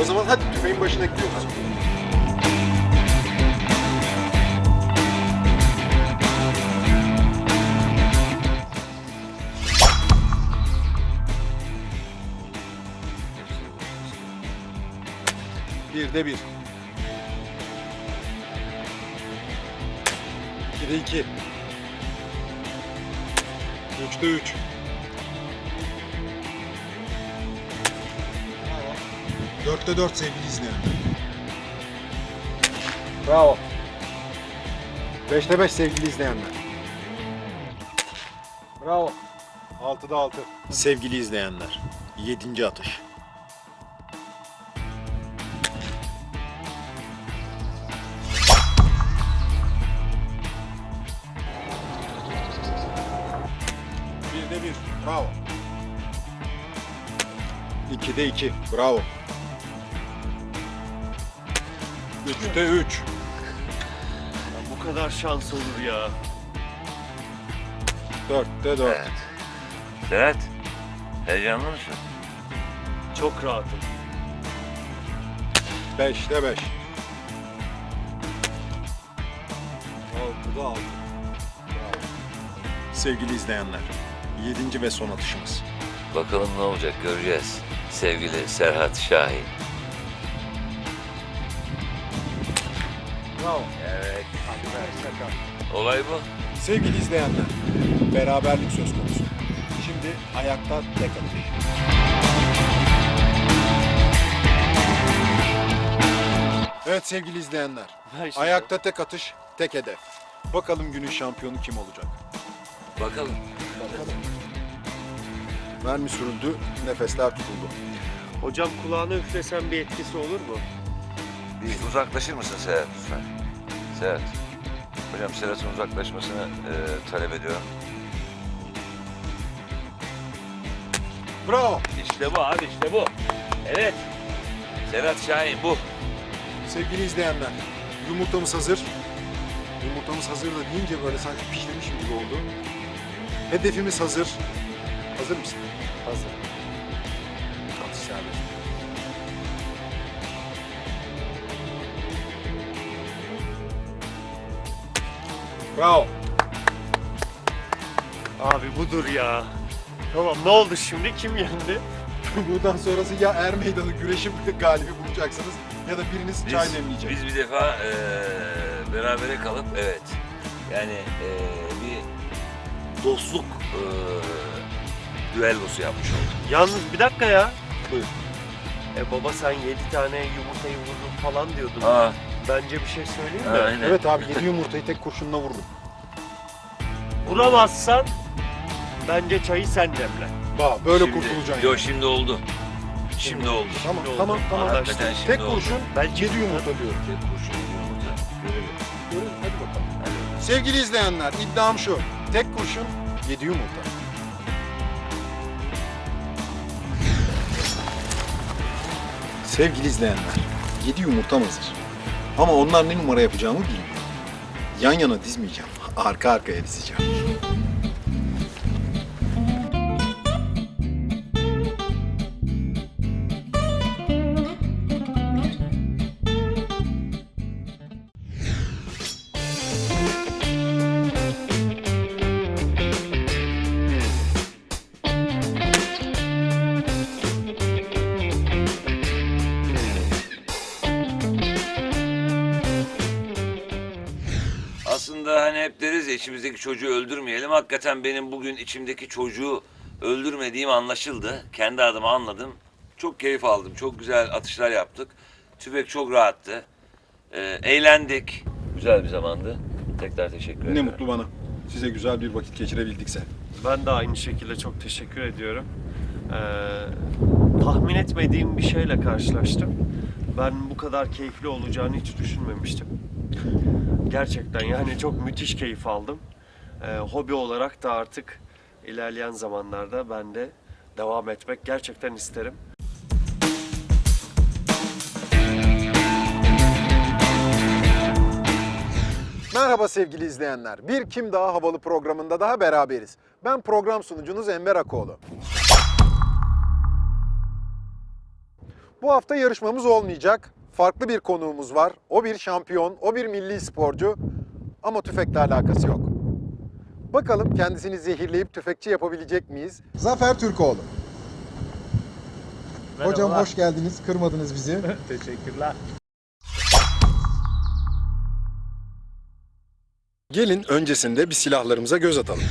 O zaman hadi tüfeğin başına gidiyoruz. Bir de bir. İki de iki. Üçte üç. Dörtte dört sevgili izleyen. Bravo. Beşte beş sevgili izleyenler. Bravo. Altıda altı. Sevgili izleyenler, 7. atış. Birde bir. Bravo. İkide iki. Bravo. Üçte üç. Bu kadar şans olur ya. Dörtte dört. Evet. Serhat, heyecanlı mısın? Çok rahatım. Beşte beş. Altıda altı. Bravo. Sevgili izleyenler, 7. ve son atışımız. Bakalım ne olacak göreceğiz. Sevgili Serhat Şahin. Bravo. Evet. Olay bu. Sevgili izleyenler, beraberlik söz konusu. Şimdi ayakta tek atış. Evet sevgili izleyenler, şimdi- ayakta tek atış, tek hedef. Bakalım günün şampiyonu kim olacak? Bakalım. Mermi sürüldü, nefesler tutuldu. Hocam kulağına üflesem bir etkisi olur mu? Bir uzaklaşır mısın Serhat lütfen? Serhat. Hocam Serhat'ın uzaklaşmasını e, talep ediyorum. Bravo. İşte bu abi işte bu. Evet. Serhat Şahin bu. Sevgili izleyenler, yumurtamız hazır. Yumurtamız hazır da deyince böyle sanki pişirmiş gibi oldu. Hedefimiz hazır. Hazır mısın? Hazır. Bravo. Abi budur ya. Tamam ne oldu şimdi? Kim yendi? Buradan sonrası ya er meydanı güreşi galibi bulacaksınız ya da biriniz Biz, çay demleyecek. biz bir defa e, berabere kalıp evet. Yani e, bir dostluk e, düellosu yapmış olduk. Yalnız bir dakika ya. Buyur. E baba sen yedi tane yumurtayı vurdun falan diyordun. Aa, Bence bir şey söyleyeyim mi? aynen. Evet abi yedi yumurtayı tek kurşunla vururum. Vuramazsan bence çayı sen demle. Bak böyle Şimdi- kurtulacaksın. Yo şimdi oldu. Şimdi oldu. Tamam oldu. tamam tamam. Hakikaten şimdi Tek oldu. kurşun Belki yedi yumurta diyorum. Tek kurşun yumurta. Görelim. Görün hadi bakalım. Hadi. Sevgili izleyenler iddiam şu. Tek kurşun yedi yumurta. Sevgili izleyenler, yedi yumurtam hazır. Ama onlar ne numara yapacağımı bilmiyorum. Yan yana dizmeyeceğim, arka arkaya dizeceğim. İçimizdeki çocuğu öldürmeyelim. Hakikaten benim bugün içimdeki çocuğu öldürmediğim anlaşıldı. Kendi adıma anladım. Çok keyif aldım. Çok güzel atışlar yaptık. Tüfek çok rahattı. Ee, eğlendik. Güzel bir zamandı. Tekrar teşekkür ederim. Ne mutlu bana. Size güzel bir vakit geçirebildikse. Ben de aynı şekilde çok teşekkür ediyorum. Ee, tahmin etmediğim bir şeyle karşılaştım. Ben bu kadar keyifli olacağını hiç düşünmemiştim. Gerçekten yani çok müthiş keyif aldım. Ee, hobi olarak da artık ilerleyen zamanlarda ben de devam etmek gerçekten isterim. Merhaba sevgili izleyenler. Bir Kim Daha Havalı programında daha beraberiz. Ben program sunucunuz Enver Akoğlu. Bu hafta yarışmamız olmayacak. Farklı bir konuğumuz var. O bir şampiyon, o bir milli sporcu. Ama tüfekle alakası yok. Bakalım kendisini zehirleyip tüfekçi yapabilecek miyiz? Zafer Türkoğlu. Hocam hoş geldiniz. Kırmadınız bizi. Teşekkürler. Gelin öncesinde bir silahlarımıza göz atalım.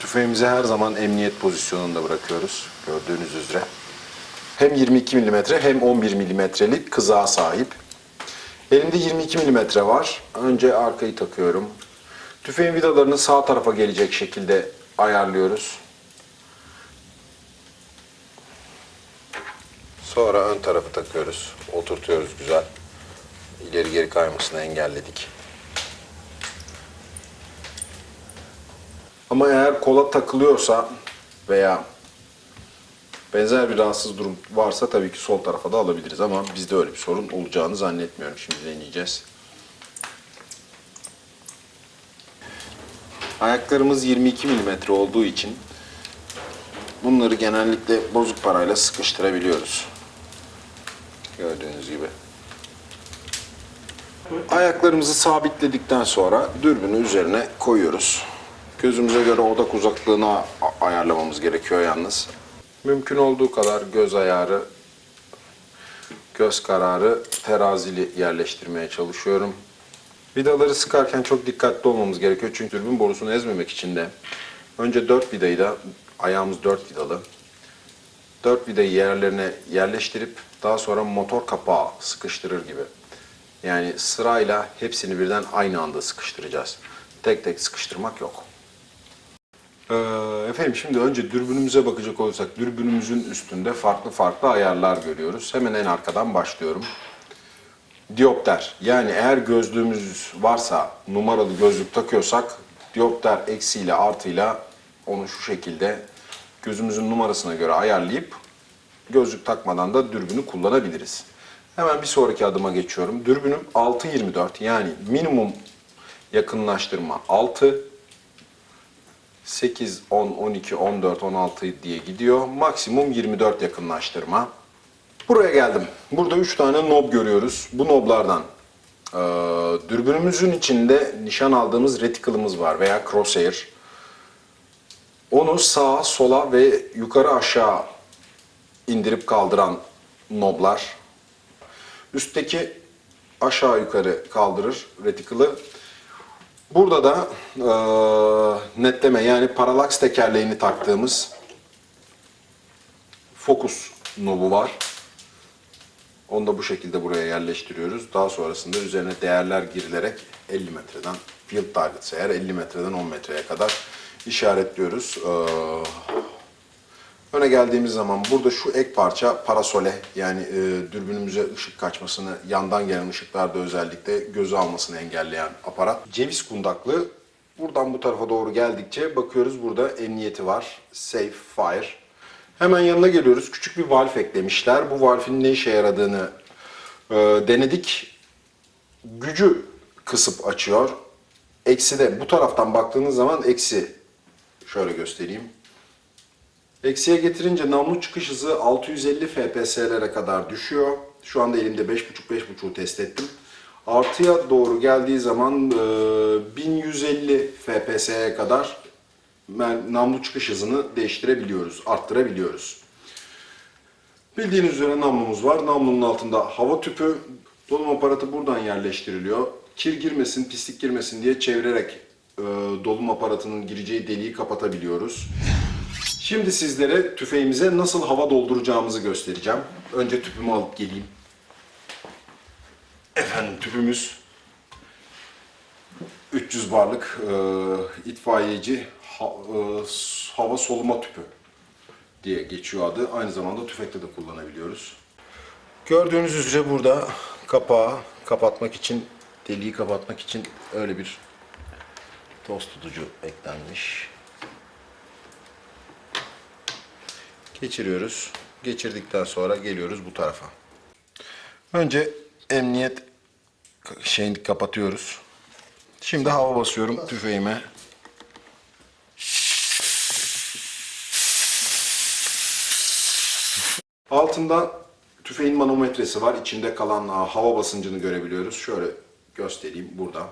Tüfeğimizi her zaman emniyet pozisyonunda bırakıyoruz gördüğünüz üzere. Hem 22 mm hem 11 mm'lik kızağa sahip. Elimde 22 mm var. Önce arkayı takıyorum. Tüfeğin vidalarını sağ tarafa gelecek şekilde ayarlıyoruz. Sonra ön tarafı takıyoruz. Oturtuyoruz güzel ileri geri kaymasını engelledik. Ama eğer kola takılıyorsa veya benzer bir rahatsız durum varsa tabii ki sol tarafa da alabiliriz ama bizde öyle bir sorun olacağını zannetmiyorum. Şimdi deneyeceğiz. Ayaklarımız 22 mm olduğu için bunları genellikle bozuk parayla sıkıştırabiliyoruz. Gördüğünüz gibi. Ayaklarımızı sabitledikten sonra dürbünü üzerine koyuyoruz. Gözümüze göre odak uzaklığını a- ayarlamamız gerekiyor yalnız. Mümkün olduğu kadar göz ayarı, göz kararı terazili yerleştirmeye çalışıyorum. Vidaları sıkarken çok dikkatli olmamız gerekiyor çünkü dürbün borusunu ezmemek için de önce dört vidayı da ayağımız dört vidalı. Dört vidayı yerlerine yerleştirip daha sonra motor kapağı sıkıştırır gibi. Yani sırayla hepsini birden aynı anda sıkıştıracağız. Tek tek sıkıştırmak yok. Ee, efendim şimdi önce dürbünümüze bakacak olursak dürbünümüzün üstünde farklı farklı ayarlar görüyoruz. Hemen en arkadan başlıyorum. Diopter yani eğer gözlüğümüz varsa numaralı gözlük takıyorsak diopter eksiyle artıyla onu şu şekilde gözümüzün numarasına göre ayarlayıp gözlük takmadan da dürbünü kullanabiliriz. Hemen bir sonraki adıma geçiyorum. Dürbünüm 6.24 yani minimum yakınlaştırma 6, 8, 10, 12, 14, 16 diye gidiyor. Maksimum 24 yakınlaştırma. Buraya geldim. Burada 3 tane knob görüyoruz. Bu knoblardan eee, dürbünümüzün içinde nişan aldığımız reticle'ımız var veya crosshair. Onu sağa, sola ve yukarı aşağı indirip kaldıran knoblar. Üstteki aşağı yukarı kaldırır reticle'ı. Burada da eee, netleme yani paralaks tekerleğini taktığımız fokus nobu var. Onu da bu şekilde buraya yerleştiriyoruz. Daha sonrasında üzerine değerler girilerek 50 metreden field target eğer 50 metreden 10 metreye kadar işaretliyoruz. Eee, Öne geldiğimiz zaman burada şu ek parça parasole yani e, dürbünümüze ışık kaçmasını, yandan gelen ışıklarda özellikle gözü almasını engelleyen aparat. Ceviz kundaklı buradan bu tarafa doğru geldikçe bakıyoruz burada emniyeti var. Safe Fire. Hemen yanına geliyoruz. Küçük bir valf eklemişler. Bu valfin ne işe yaradığını e, denedik. Gücü kısıp açıyor. Eksi de bu taraftan baktığınız zaman eksi. Şöyle göstereyim. Eksiye getirince namlu çıkış hızı 650 FPS'lere kadar düşüyor. Şu anda elimde 5.5-5.5'u test ettim. Artıya doğru geldiği zaman e, 1150 FPS'ye kadar namlu çıkış hızını değiştirebiliyoruz, arttırabiliyoruz. Bildiğiniz üzere namlumuz var. Namlunun altında hava tüpü, dolum aparatı buradan yerleştiriliyor. Kir girmesin, pislik girmesin diye çevirerek e, dolum aparatının gireceği deliği kapatabiliyoruz. Şimdi sizlere tüfeğimize nasıl hava dolduracağımızı göstereceğim. Önce tüpümü alıp geleyim. Efendim tüpümüz 300 barlık e, itfaiyeci ha- e, hava soluma tüpü diye geçiyor adı. Aynı zamanda tüfekte de kullanabiliyoruz. Gördüğünüz üzere burada kapağı kapatmak için, deliği kapatmak için öyle bir toz tutucu eklenmiş. Geçiriyoruz. Geçirdikten sonra geliyoruz bu tarafa. Önce emniyet şeyini kapatıyoruz. Şimdi hava basıyorum tüfeğime. Altında tüfeğin manometresi var. İçinde kalan hava basıncını görebiliyoruz. Şöyle göstereyim burada.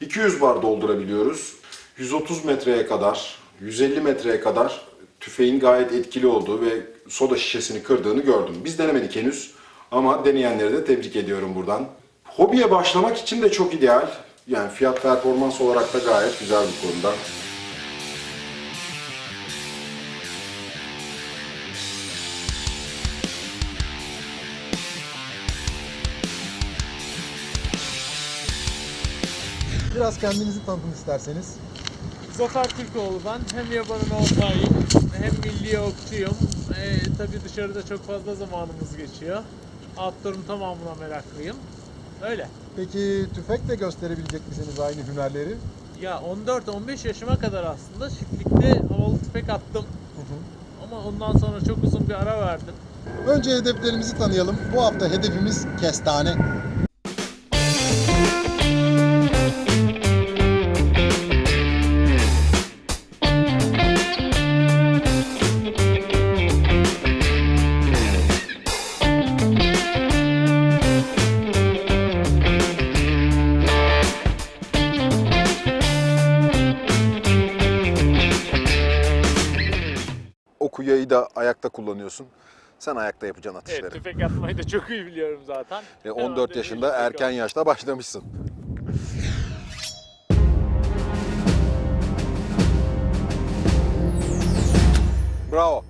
200 bar doldurabiliyoruz. 130 metreye kadar, 150 metreye kadar tüfeğin gayet etkili olduğu ve soda şişesini kırdığını gördüm. Biz denemedik henüz ama deneyenleri de tebrik ediyorum buradan. Hobiye başlamak için de çok ideal. Yani fiyat performans olarak da gayet güzel bir konuda. Biraz kendinizi tanıtın isterseniz. Zafer Türkoğlu ben. Hem yabanın ortağıyım, hem milli okçuyum. Ee, tabii dışarıda çok fazla zamanımız geçiyor. Outdoor'un tamamına meraklıyım. Öyle. Peki tüfek de gösterebilecek misiniz aynı hünerleri? Ya 14-15 yaşıma kadar aslında çiftlikte havalı tüfek attım. Ama ondan sonra çok uzun bir ara verdim. Önce hedeflerimizi tanıyalım. Bu hafta hedefimiz kestane. Kullanıyorsun. Sen ayakta yapacaksın atışları. Evet, tüfek atmayı da çok iyi biliyorum zaten. E, Hemen 14 de yaşında erken yaşta başlamışsın. Bravo.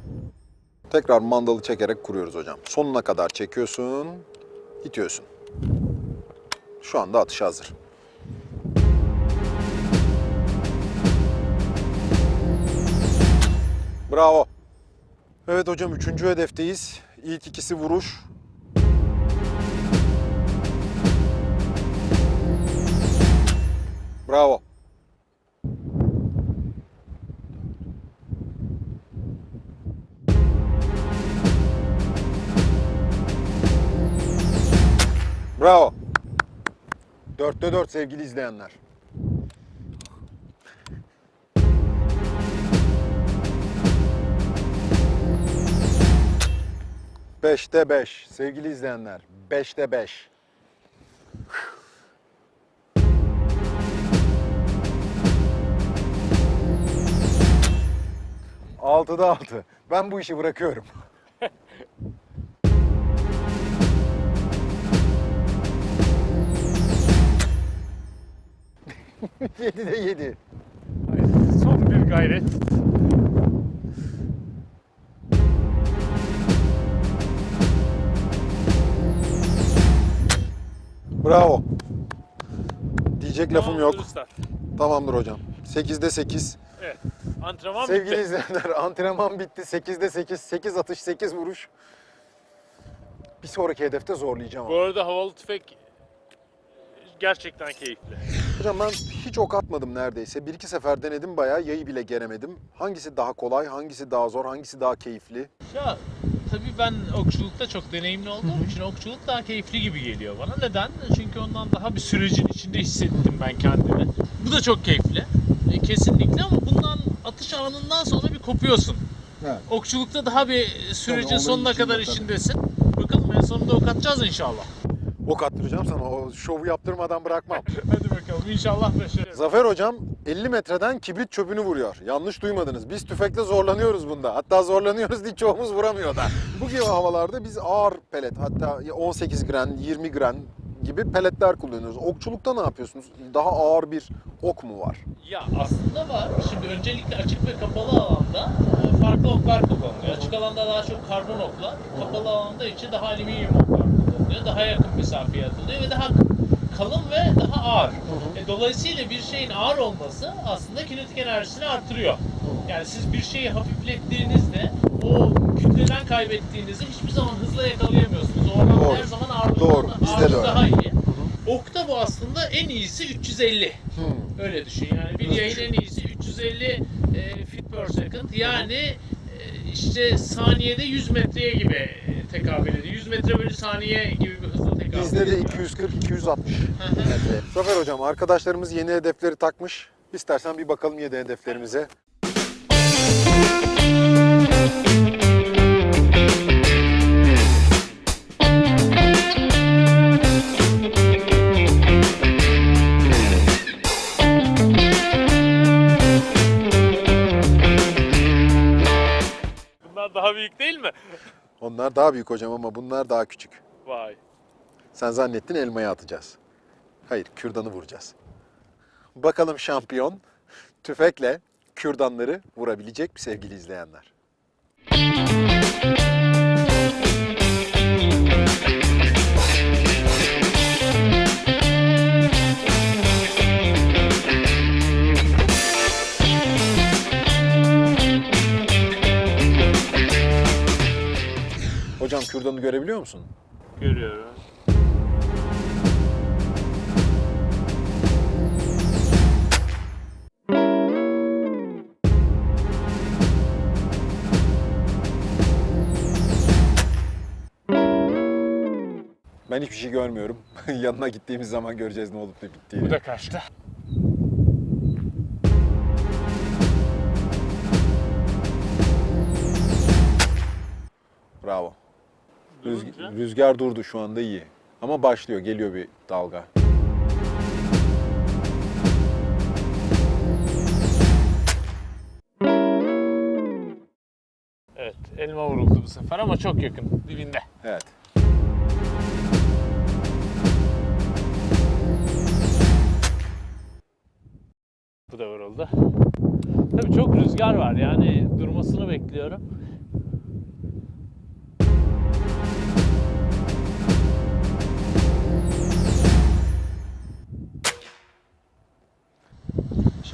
Tekrar mandalı çekerek kuruyoruz hocam. Sonuna kadar çekiyorsun, itiyorsun. Şu anda atış hazır. Bravo. Evet hocam üçüncü hedefteyiz. İlk ikisi vuruş. Bravo. Bravo. Dörtte dört sevgili izleyenler. Beşte beş sevgili izleyenler. Beşte beş. Altıda altı. Ben bu işi bırakıyorum. Yedide yedi. Son bir gayret. Bravo. Diyecek lafım yok. Tamamdır usta. Tamamdır hocam. 8'de 8. Evet. Antrenman Sevgili bitti. izleyenler antrenman bitti. 8'de 8. 8 atış 8 vuruş. Bir sonraki hedefte zorlayacağım. Bu ama. arada havalı tüfek gerçekten keyifli. Hocam ben hiç ok atmadım neredeyse. Bir iki sefer denedim bayağı yayı bile geremedim. Hangisi daha kolay, hangisi daha zor, hangisi daha keyifli? Tabii ben okçulukta çok deneyimli olduğum için okçuluk daha keyifli gibi geliyor bana. Neden? Çünkü ondan daha bir sürecin içinde hissettim ben kendimi. Bu da çok keyifli. E, kesinlikle ama bundan atış anından sonra bir kopuyorsun. Evet. Okçulukta daha bir sürecin olayın sonuna içinde kadar tabii. içindesin. Bakalım en sonunda ok atacağız inşallah. Ok attıracağım sana. O şovu yaptırmadan bırakmam. Hadi bakalım inşallah başarırız. Zafer hocam 50 metreden kibrit çöpünü vuruyor. Yanlış duymadınız. Biz tüfekle zorlanıyoruz bunda. Hatta zorlanıyoruz diye çoğumuz vuramıyor da. Bu gibi havalarda biz ağır pelet hatta 18 gram, 20 gram gibi peletler kullanıyoruz. Okçulukta ne yapıyorsunuz? Daha ağır bir ok mu var? Ya aslında var. Şimdi öncelikle açık ve kapalı alanda e, farklı oklar kullanılıyor. Açık alanda daha çok karbon oklar, kapalı alanda içi daha alüminyum oklar kullanılıyor. Daha yakın mesafeye atılıyor ve daha kalın ve daha ağır. E, dolayısıyla bir şeyin ağır olması aslında kinetik enerjisini artırıyor. Yani siz bir şeyi hafiflettiğinizde o kütleden kaybettiğinizi hiçbir zaman hızla yakalayamıyorsunuz. O oran Doğru. her zaman ağırlıktan, Doğru. Ağırlık öyle. daha iyi. Okta bu aslında en iyisi 350. Öyle düşün yani bir Nasıl yayın en iyisi 350 e, feet per second yani e, işte saniyede 100 metreye gibi tekabül ediyor. 100 metre bölü saniye gibi bir hızla tekabül Bizde de ediyor. 240-260 metre. Zafer hocam arkadaşlarımız yeni hedefleri takmış. İstersen bir bakalım yeni hedeflerimize. Büyük değil mi? Onlar daha büyük hocam ama bunlar daha küçük. Vay. Sen zannettin elmayı atacağız. Hayır, kürdanı vuracağız. Bakalım şampiyon tüfekle kürdanları vurabilecek mi sevgili izleyenler? Görebiliyor musun? Görüyorum. Ben hiçbir şey görmüyorum. Yanına gittiğimiz zaman göreceğiz ne olup ne bittiğini. Bu da kaçtı. Bravo. Rüz- Durunca- rüzgar durdu şu anda iyi. Ama başlıyor, geliyor bir dalga. Evet, elma vuruldu bu sefer ama çok yakın, dibinde. Evet. Bu da vuruldu. Tabii çok rüzgar var yani durmasını bekliyorum.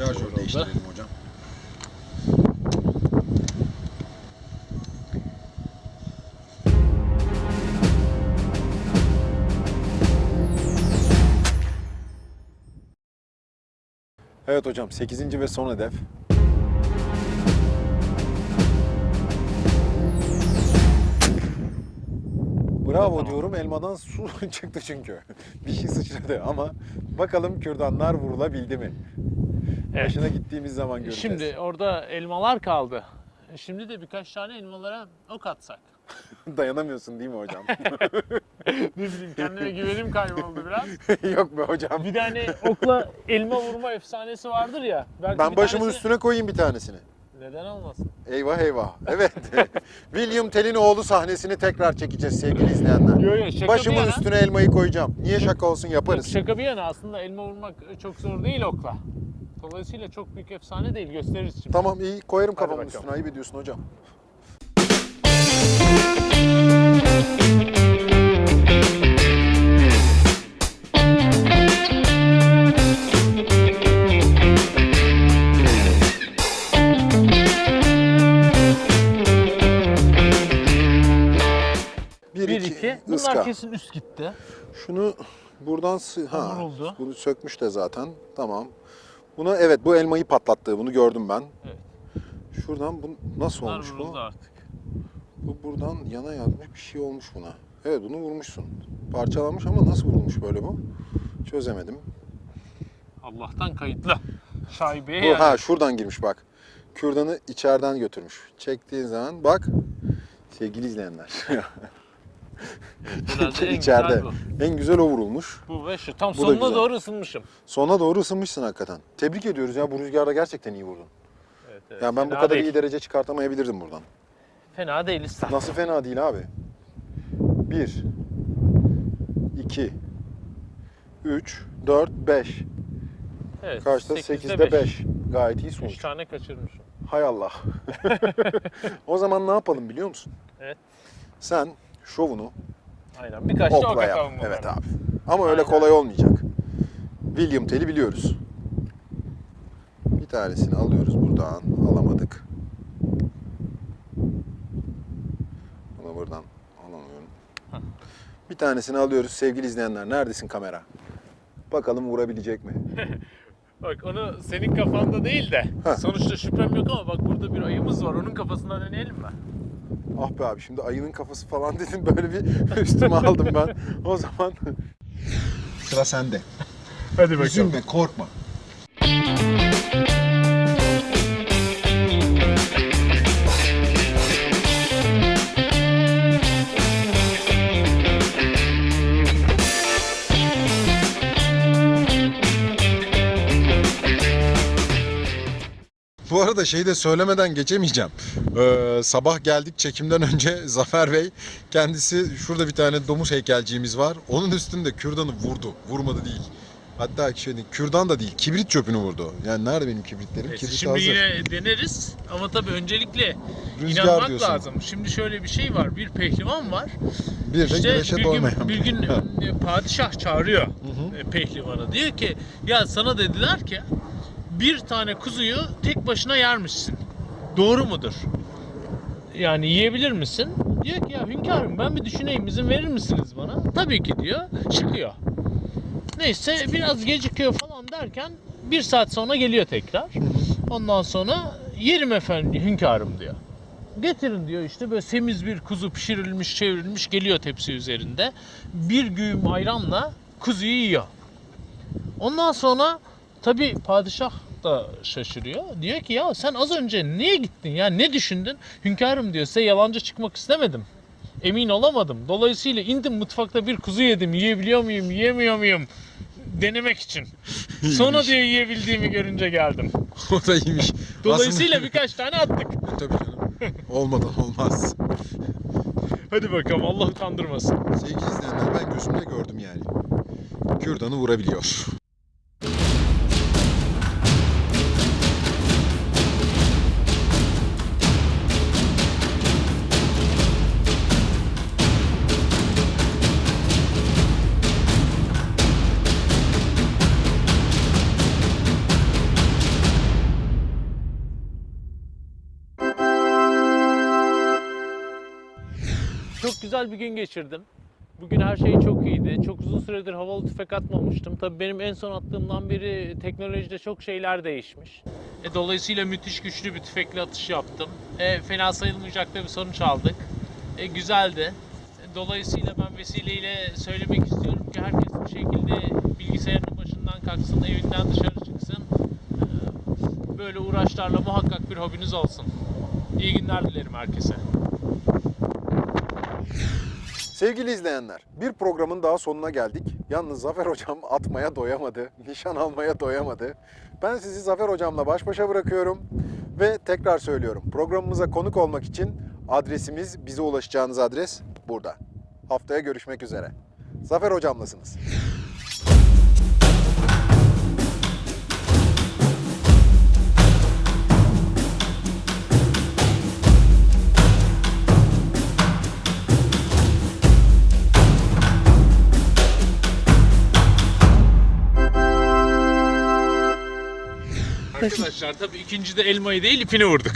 Şarjör değiştirelim hocam. Evet hocam 8. ve son hedef. Bravo diyorum elmadan su çıktı çünkü. Bir şey sıçradı ama bakalım kürdanlar vurulabildi mi? Evet. Başına gittiğimiz zaman göreceğiz. Şimdi orada elmalar kaldı. Şimdi de birkaç tane elmalara ok atsak. Dayanamıyorsun değil mi hocam? Ne bileyim kendime güvenim kayboldu biraz. Yok be hocam. Bir tane okla elma vurma efsanesi vardır ya. Belki Ben başımın tanesi- üstüne koyayım bir tanesini. Neden olmasın? Eyvah eyvah. Evet. William Tell'in oğlu sahnesini tekrar çekeceğiz sevgili izleyenler. Yo yo şaka Başımın yana. üstüne elmayı koyacağım. Niye şaka olsun yaparız. Şaka bir yana aslında elma vurmak çok zor değil okla. Dolayısıyla çok büyük efsane değil gösteririz şimdi. Tamam iyi koyarım kafamın bakalım. üstüne ayıp ediyorsun hocam. Bir, 1 iki, 2. Bunlar ıska. kesin üst gitti. Şunu buradan sı- ha, Vuruldu. bunu sökmüş de zaten. Tamam. Buna evet bu elmayı patlattı. Bunu gördüm ben. Evet. Şuradan bu nasıl Bunlar olmuş bu? artık. Bu buradan yana yazmış bir şey olmuş buna. Evet bunu vurmuşsun. Parçalanmış ama nasıl vurulmuş böyle bu? Çözemedim. Allah'tan kayıtlı. Şaibeye Bu, yani. ha şuradan girmiş bak. Kürdanı içeriden götürmüş. Çektiğin zaman bak sevgili izleyenler. Herhalde en İçeride. güzel bu. En güzel o vurulmuş. Bu ve şu. Tam da sonuna güzel. doğru ısınmışım. Sona doğru ısınmışsın hakikaten. Tebrik ediyoruz ya bu rüzgarda gerçekten iyi vurdun. Evet, evet. Yani ben bu Fena kadar değil. iyi derece çıkartamayabilirdim buradan. Fena değil İhsan. Nasıl fena değil abi? Bir, iki, üç, dört, beş. Evet, Kaçta? sekizde Sekizde beş. beş. Gayet iyi Üç sonuç. tane kaçırmışım. Hay Allah. o zaman ne yapalım biliyor musun? Evet. Sen şovunu Aynen. Birkaç da yap. Evet abi. Ama öyle Aynen. kolay olmayacak. William Tell'i biliyoruz. Bir tanesini alıyoruz buradan. Alamadık. Bunu buradan alamıyorum. Bir tanesini alıyoruz sevgili izleyenler. Neredesin kamera? Bakalım vurabilecek mi? Bak onu senin kafanda değil de Ha. sonuçta şüphem yok ama bak burada bir ayımız var. Onun kafasına deneyelim mi? Ah be abi şimdi ayının kafası falan dedim böyle bir üstüme aldım ben. O zaman sıra sende. Hadi Üzülme, korkma. Arada şeyi de söylemeden geçemeyeceğim. Ee, sabah geldik çekimden önce Zafer Bey kendisi şurada bir tane domuz heykelciğimiz var. Onun üstünde kürdanı vurdu. Vurmadı değil. Hatta şey değil, kürdan da değil, kibrit çöpünü vurdu. Yani nerede benim kibritlerim? Evet, Kibrit şimdi hazır. yine deneriz ama tabii öncelikle Rüzgar inanmak diyorsun. lazım. Şimdi şöyle bir şey var. Bir pehlivan var. Bir de İşte güneşe bir gün, doymayan. bir gün e, padişah çağırıyor hı. e, pehlivanı. Diyor ki ya sana dediler ki bir tane kuzuyu tek başına yermişsin. Doğru mudur? Yani yiyebilir misin? Diyor ki ya hünkârım ben bir düşüneyim izin verir misiniz bana? Tabii ki diyor. Çıkıyor. Neyse biraz gecikiyor falan derken bir saat sonra geliyor tekrar. Ondan sonra yerim efendim hünkârım diyor. Getirin diyor işte böyle semiz bir kuzu pişirilmiş çevrilmiş geliyor tepsi üzerinde. Bir güğüm ayranla kuzuyu yiyor. Ondan sonra tabi padişah da şaşırıyor. Diyor ki ya sen az önce niye gittin ya ne düşündün? Hünkârım diyor size yalancı çıkmak istemedim. Emin olamadım. Dolayısıyla indim mutfakta bir kuzu yedim. Yiyebiliyor muyum, yiyemiyor muyum? Denemek için. Sonra diyor yiyebildiğimi görünce geldim. o da iyiymiş. Dolayısıyla Aslında- birkaç tane attık. Tabii canım. Olmadan olmaz. Hadi bakalım Allah utandırmasın. Sevgili izleyenler ben gözümle gördüm yani. Kürdanı vurabiliyor. Güzel bir gün geçirdim. Bugün her şey çok iyiydi. Çok uzun süredir havalı tüfek atmamıştım. Tabii benim en son attığımdan beri teknolojide çok şeyler değişmiş. E, dolayısıyla müthiş güçlü bir tüfekle atış yaptım. E, fena sayılmayacak da bir sonuç aldık. E, güzeldi. E, dolayısıyla ben vesileyle söylemek istiyorum ki herkes bir şekilde bilgisayarının başından kalksın, evinden dışarı çıksın. E, böyle uğraşlarla muhakkak bir hobiniz olsun. İyi günler dilerim herkese. Sevgili izleyenler, bir programın daha sonuna geldik. Yalnız Zafer Hocam atmaya doyamadı, nişan almaya doyamadı. Ben sizi Zafer Hocam'la baş başa bırakıyorum ve tekrar söylüyorum. Programımıza konuk olmak için adresimiz, bize ulaşacağınız adres burada. Haftaya görüşmek üzere. Zafer Hocam'lasınız. Arkadaşlar tabii ikinci de elmayı değil ipini vurduk.